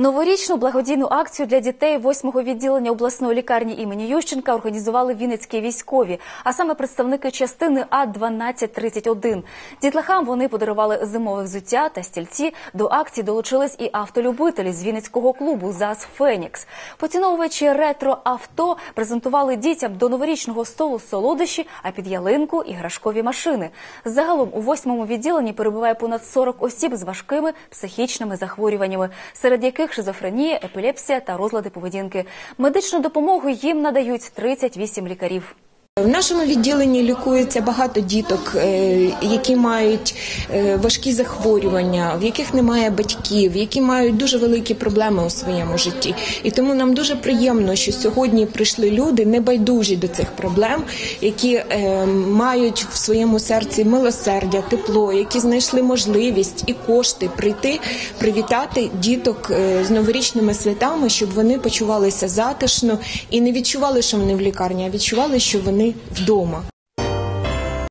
Новорічну благодійну акцію для дітей восьмого відділення обласної лікарні імені Ющенка організували вінницькі військові, а саме представники частини А 1231 Дітлахам вони подарували зимове взуття та стільці. До акції долучились і автолюбителі з Вінницького клубу ЗАЗ Фенікс. Поціновувачі ретро авто презентували дітям до новорічного столу солодощі, а під ялинку іграшкові машини. Загалом у восьмому відділенні перебуває понад 40 осіб з важкими психічними захворюваннями, серед яких шизофренія, епілепсія та розлади поведінки. Медичну допомогу їм надають 38 лікарів. В нашому відділенні лікується багато діток, е, які мають е, важкі захворювання, в яких немає батьків, які мають дуже великі проблеми у своєму житті. І тому нам дуже приємно, що сьогодні прийшли люди небайдужі до цих проблем, які е, мають в своєму серці милосердя, тепло, які знайшли можливість і кошти прийти привітати діток з новорічними святами, щоб вони почувалися затишно і не відчували, що вони в лікарні, а відчували, що вони вдома.